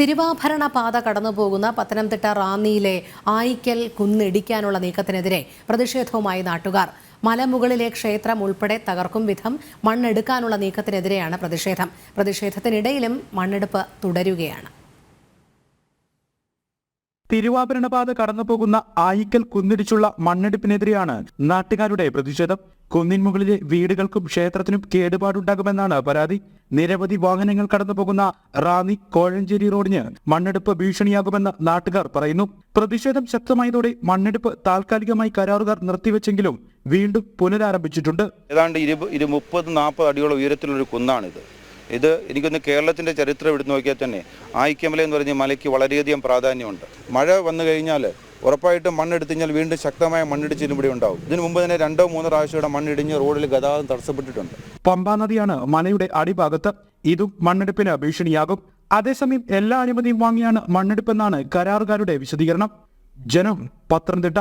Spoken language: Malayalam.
തിരുവാഭരണ പാത കടന്നുപോകുന്ന പത്തനംതിട്ട റാന്നിയിലെ ആയിക്കൽ കുന്നിടിക്കാനുള്ള നീക്കത്തിനെതിരെ പ്രതിഷേധവുമായി നാട്ടുകാർ. മലമുകളിലെ ക്ഷേത്രം ഉൾപ്പെടെ തകർക്കും വിധം മണ്ണെടുക്കാനുള്ള നീക്കത്തിനെതിരെയാണ് പ്രതിഷേധം. പ്രതിഷേധത്തിനിടയിലും മണ്ണെടുപ്പ് തുടരുകയാണ്. തിരുവാഭരണപാത കടന്നുപോകുന്ന ആയിക്കൽ കുന്നിടിച്ചുള്ള മണ്ണെടുപ്പിനെതിരെയാണ് നാട്ടുകാരുടെ പ്രതിഷേധം. കുന്നിൻ മുകളിലെ വീടുകൾക്കും ക്ഷേത്രത്തിനും കേടുപാടുണ്ടാകുമെന്നാണ് പരാതി. നിരവധി വാഹനങ്ങൾ കടന്നുപോകുന്ന റാന്നി കോഴഞ്ചേരി റോഡിന് മണ്ണെടുപ്പ് ഭീഷണിയാകുമെന്ന് നാട്ടുകാർ പറയുന്നു. പ്രതിഷേധം ശക്തമായതോടെ മണ്ണെടുപ്പ് താൽക്കാലികമായി കരാറുകാർ നിർത്തിവെച്ചെങ്കിലും വീണ്ടും പുനരാരംഭിച്ചിട്ടുണ്ട്. ഏതാണ്ട് ഇരു ഇരു മുപ്പത് നാൽപ്പത് അടിയോളം ഉയരത്തിലുള്ളൊരു കുന്നാണിത്. ഇത് എനിക്കൊന്ന് കേരളത്തിന്റെ ചരിത്രം എടുത്തു നോക്കിയാൽ തന്നെ ആയിക്കമല എന്ന് പറഞ്ഞ മലയ്ക്ക് വളരെയധികം പ്രാധാന്യമുണ്ട്. മഴ വന്നു കഴിഞ്ഞാൽ ഉറപ്പായിട്ടും മണ്ണെടുത്ത് കഴിഞ്ഞാൽ വീണ്ടും ശക്തമായ മണ്ണിടിച്ചിലും ഇവിടെ ഉണ്ടാവും. ഇതിനു മുമ്പ് തന്നെ രണ്ടോ മൂന്നോ പ്രാവശ്യമുടെ മണ്ണിടിഞ്ഞ് റോഡിൽ ഗതാഗതം തടസ്സപ്പെട്ടിട്ടുണ്ട്. പമ്പാ നദിയാണ് മലയുടെ അടിഭാഗത്ത്. ഇതും മണ്ണെടുപ്പിന് ഭീഷണിയാകും. അതേസമയം എല്ലാ അനുമതിയും വാങ്ങിയാണ് മണ്ണെടുപ്പെന്നാണ് കരാറുകാരുടെ വിശദീകരണം. ജനം പത്തനംതിട്ട